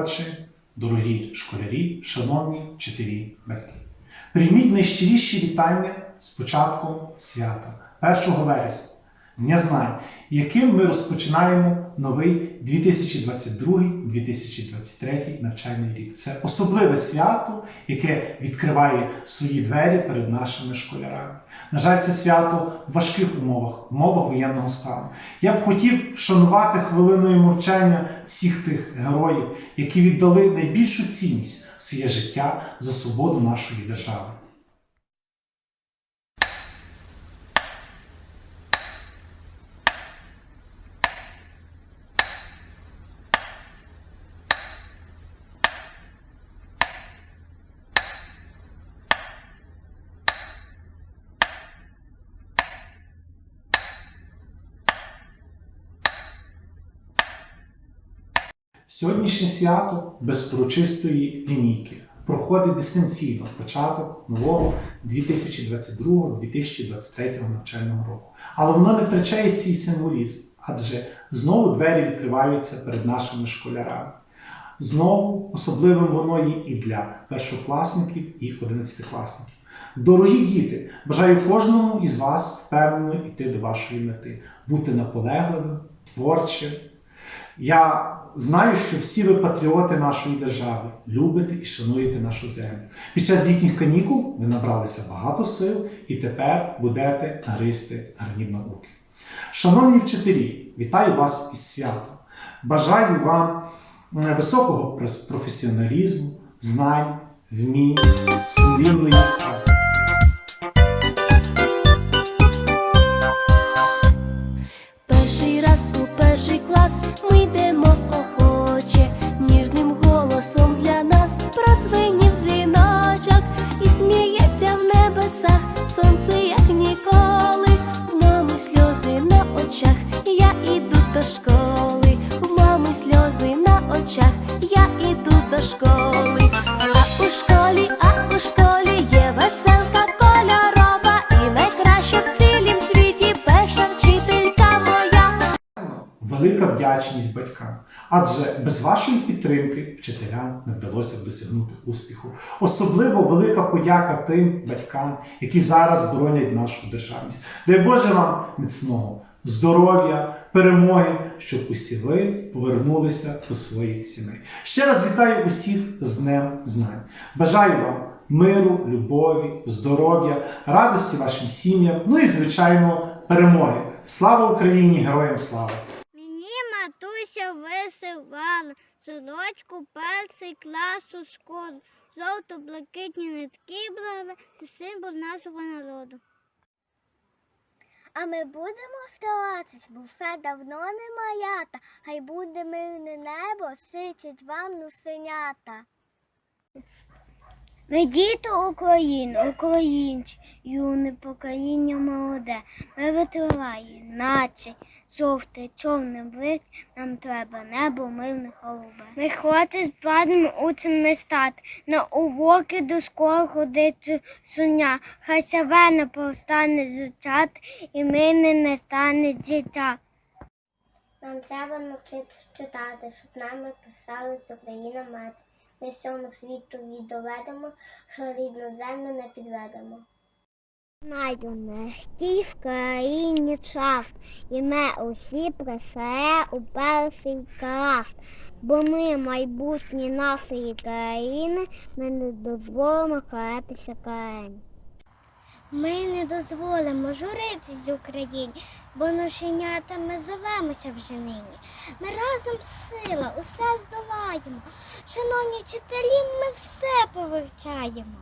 отче, дорогі школярі, шановні вчителі, батьки. Прийміть найщиріші вітання з початком свята 1 вересня, Дня знань, яким ми розпочинаємо новий 2022-2023 навчальний рік. Це особливе свято, яке відкриває свої двері перед нашими школярами. На жаль, це свято в важких умовах, в умовах воєнного стану. Я б хотів вшанувати хвилиною мовчання всіх тих героїв, які віддали найбільшу цінність своє життя за свободу нашої держави. Сьогоднішнє свято без урочистої лінійки проходить дистанційно початок нового 2022-2023 навчального року. Але воно не втрачає свій символізм, адже знову двері відкриваються перед нашими школярами. Знову особливим воно є і для першокласників, і одинадцятикласників. Дорогі діти, бажаю кожному із вас впевнено йти до вашої мети, бути наполегливим, творчим. Я знаю, що всі ви патріоти нашої держави, любите і шануєте нашу землю. Під час літніх канікул ви набралися багато сил і тепер будете гристи граніт науки. Шановні вчителі, вітаю вас із святом. Бажаю вам високого професіоналізму, знань, вмінь, сумлінної сльози на очах, я іду до школи. В мами сльози на очах, я іду до школи. А у школі, а у школі є веселка кольорова, і найкраща в цілім світі перша вчителька моя. Велика вдячність батькам, адже без вашої підтримки вчителям не вдалося б досягнути успіху. Особливо велика подяка тим батькам, які зараз боронять нашу державність. Дай Боже вам міцного здоров'я, перемоги, щоб усі ви повернулися до своїх сімей. Ще раз вітаю усіх з Днем Знань. Бажаю вам миру, любові, здоров'я, радості вашим сім'ям, ну і, звичайно, перемоги. Слава Україні! Героям слава! Висивала сорочку перший класу школи. Жовто-блакитні нитки брали це символ нашого народу. А ми будемо вставатись, бо все давно не малята, хай буде мирне небо, сичить вам нусенята. Ми діти України, українці, юне покоління молоде. Ми витриває, націй, жовте, чорне блиск, нам треба небо мирне голубе. Ми хватить падемо учнями стати, на уроки до школи ходить суня, хай себе не повстане зучат, і мене не стане дитя. Нам треба навчитись читати, щоб нами писалась Україна мати. Ми всьому світу доведемо, що рідну землю не підведемо. Знайду легкий в країні час, і ми усі присере у перший клас, бо ми майбутні нашої країни, ми не дозволимо каратися країн. Ми не дозволимо журитись Україні, бо ношенятами зовемося вже нині. Ми разом сила, усе здолаємо. Шановні вчителі, ми все повивчаємо.